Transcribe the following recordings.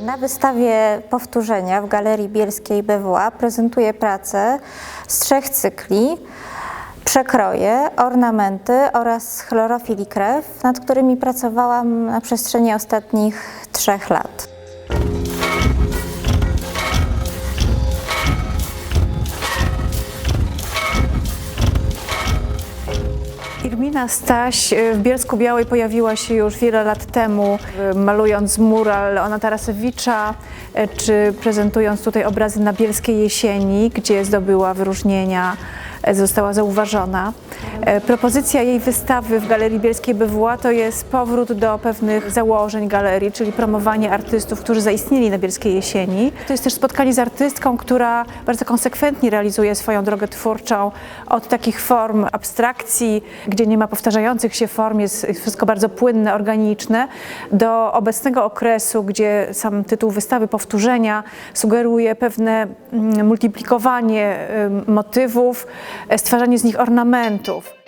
Na wystawie powtórzenia w Galerii Bielskiej BWA prezentuję pracę z trzech cykli. Przekroje, ornamenty oraz chlorofil i krew, nad którymi pracowałam na przestrzeni ostatnich trzech lat. Irmina Staś y, w Bielsku Białej pojawiła się już wiele lat temu, y, malując mural Ona Tarasewicza, y, czy prezentując tutaj obrazy na Bielskiej Jesieni, gdzie zdobyła wyróżnienia, została zauważona. Y, Propozycja jej wystawy w Galerii Bielskiej BWA to jest powrót do pewnych założeń galerii, czyli promowanie artystów, którzy zaistnieli na Bielskiej Jesieni. To jest też spotkanie z artystką, która bardzo konsekwentnie realizuje swoją drogę twórczą od takich form abstrakcji, gdzie nie ma powtarzających się form, jest wszystko bardzo płynne, organiczne, do obecnego okresu, gdzie sam tytuł wystawy powtórzenia sugeruje pewne mm, multiplikowanie y, motywów, e, stwarzanie z nich ornamentów.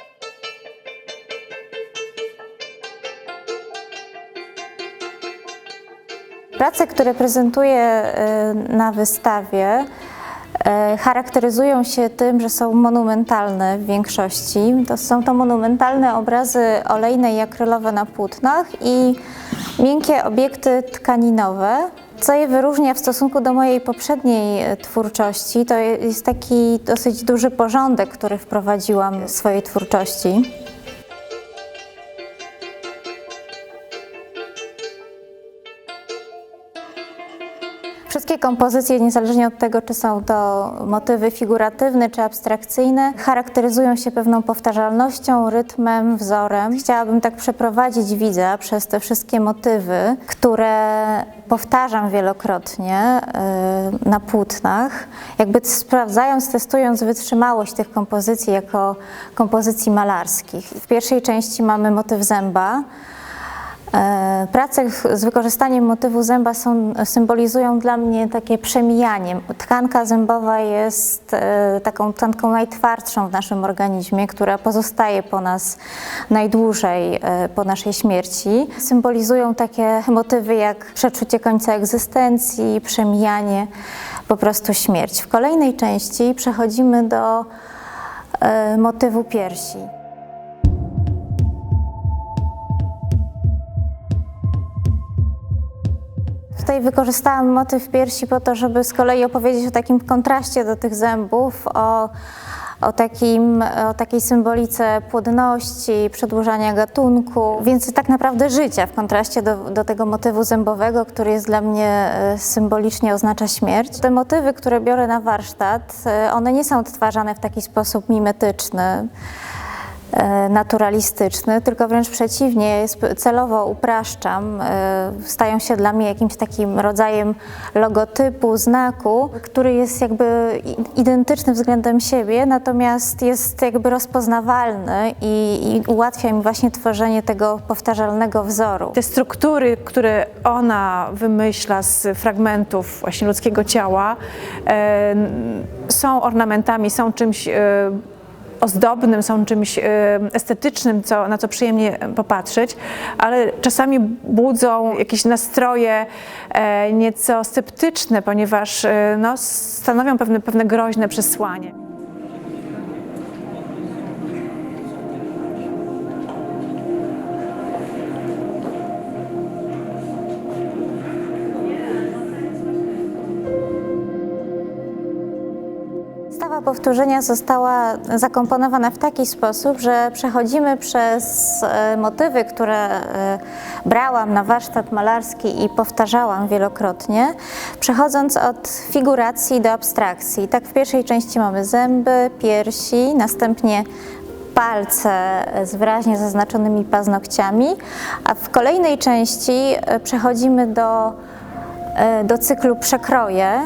Prace, które prezentuję y, na wystawie, y, charakteryzują się tym, że są monumentalne w większości. To są to monumentalne obrazy olejne i akrylowe na płótnach i miękkie obiekty tkaninowe. Co je wyróżnia w stosunku do mojej poprzedniej y, twórczości, to jest taki dosyć duży porządek, który wprowadziłam w swojej twórczości. Wszystkie kompozycje, niezależnie od tego, czy są to motywy figuratywne czy abstrakcyjne, charakteryzują się pewną powtarzalnością, rytmem, wzorem. Chciałabym tak przeprowadzić widza przez te wszystkie motywy, które powtarzam wielokrotnie y, na płótnach, jakby sprawdzając, testując wytrzymałość tych kompozycji jako kompozycji malarskich. W pierwszej części mamy motyw zęba. E, Prace z wykorzystaniem motywu zęba są, symbolizują dla mnie takie przemijanie. Tkanka zębowa jest e, taką tkanką najtwardszą w naszym organizmie, która pozostaje po nas najdłużej e, po naszej śmierci. Symbolizują takie motywy jak przeczucie końca egzystencji, przemijanie, po prostu śmierć. W kolejnej części przechodzimy do motywu piersi. Tutaj wykorzystałam motyw piersi po to, żeby z kolei opowiedzieć o takim kontraście do tych zębów, o, o, takim, o takiej symbolice płodności, przedłużania gatunku, więc tak naprawdę życia w kontraście do, do tego motywu zębowego, który jest dla mnie e, symbolicznie oznacza śmierć. Te motywy, które biorę na warsztat, e, one nie są odtwarzane w taki sposób mimetyczny naturalistyczny, tylko wręcz przeciwnie, celowo upraszczam, e, stają się dla mnie jakimś takim rodzajem logotypu, znaku, który jest jakby identyczny względem siebie, natomiast jest jakby rozpoznawalny i, i ułatwia mi właśnie tworzenie tego powtarzalnego wzoru. Te struktury, które ona wymyśla z fragmentów właśnie ludzkiego ciała, e, są ornamentami, są czymś e, ozdobnym, są czymś e, estetycznym, co, na co przyjemnie popatrzeć, ale czasami budzą jakieś nastroje e, nieco sceptyczne, ponieważ e, no, stanowią pewne, pewne groźne przesłanie. Powtórzenia została zakomponowana w taki sposób, że przechodzimy przez e, motywy, które e, brałam na warsztat malarski i powtarzałam wielokrotnie, przechodząc od figuracji do abstrakcji. Tak w pierwszej części mamy zęby, piersi, następnie palce z wyraźnie zaznaczonymi paznokciami, a w kolejnej części e, przechodzimy do, do cyklu przekroje,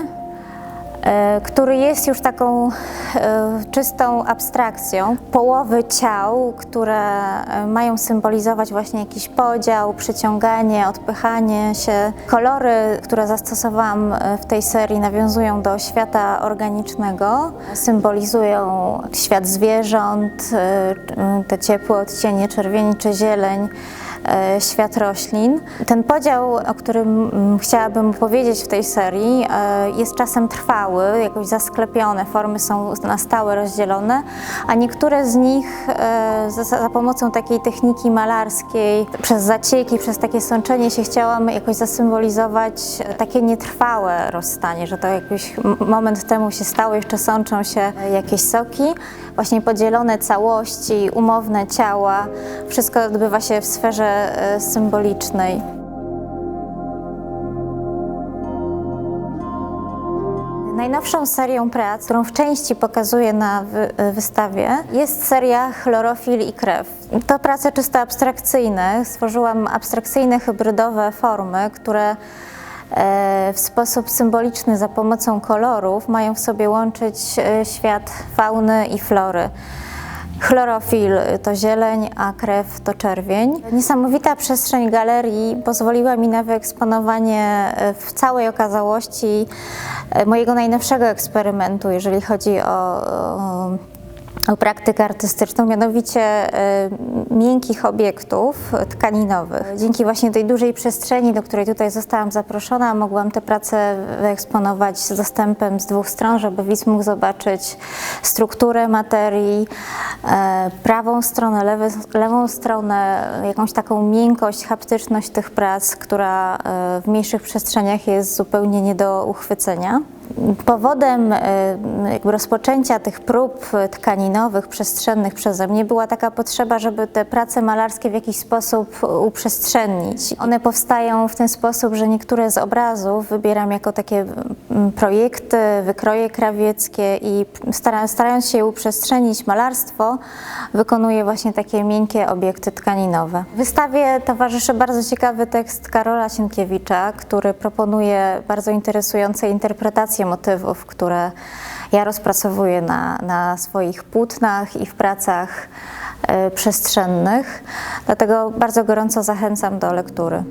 który jest już taką e, czystą abstrakcją. Połowy ciał, które e, mają symbolizować właśnie jakiś podział, przyciąganie, odpychanie się. Kolory, które zastosowałam e, w tej serii, nawiązują do świata organicznego, symbolizują świat zwierząt, e, te ciepłe odcienie czerwieni czy zieleń e, świat roślin. Ten podział, o którym mm, chciałabym powiedzieć w tej serii, e, jest czasem trwały, jakoś zasklepione, formy są na stałe rozdzielone, a niektóre z nich e, za, pomocą takiej techniki malarskiej, przez zacieki, przez takie sączenie się chciałam jakoś zasymbolizować e, takie nietrwałe rozstanie, że to jakiś moment temu się stało, jeszcze sączą się jakieś soki. Właśnie podzielone całości, umowne ciała, wszystko odbywa się w sferze e, symbolicznej. Najnowszą serią prac, którą w części pokazuję na wy- wystawie, jest seria Chlorofil i krew. To prace czysto abstrakcyjne. Stworzyłam abstrakcyjne, hybrydowe formy, które e, w sposób symboliczny za pomocą kolorów mają w sobie łączyć e, świat fauny i flory. Chlorofil to zieleń, a krew to czerwień. Niesamowita przestrzeń galerii pozwoliła mi na wyeksponowanie e, w całej okazałości e, mojego najnowszego eksperymentu, jeżeli chodzi o, o praktykę artystyczną, mianowicie e, miękkich obiektów tkaninowych. Dzięki właśnie tej dużej przestrzeni, do której tutaj zostałam zaproszona, mogłam te prace wyeksponować z dostępem z dwóch stron, żeby widz mógł zobaczyć strukturę materii, e, prawą stronę, lewy, lewą stronę, jakąś taką miękkość, haptyczność tych prac, która e, w mniejszych przestrzeniach jest zupełnie nie do uchwycenia. Powodem e, jakby rozpoczęcia tych prób tkaninowych, przestrzennych przeze mnie była taka potrzeba, żeby te prace malarskie w jakiś sposób uprzestrzennić. One powstają w ten sposób, że niektóre z obrazów wybieram jako takie projekty, wykroje krawieckie i stara, starając się uprzestrzenić malarstwo, wykonuję właśnie takie miękkie obiekty tkaninowe. Wystawie towarzyszy bardzo ciekawy tekst Karola Sienkiewicza, który proponuje bardzo interesujące interpretacje motywów, które ja rozpracowuję na, na swoich płótnach i w pracach e, przestrzennych. Dlatego bardzo gorąco zachęcam do lektury.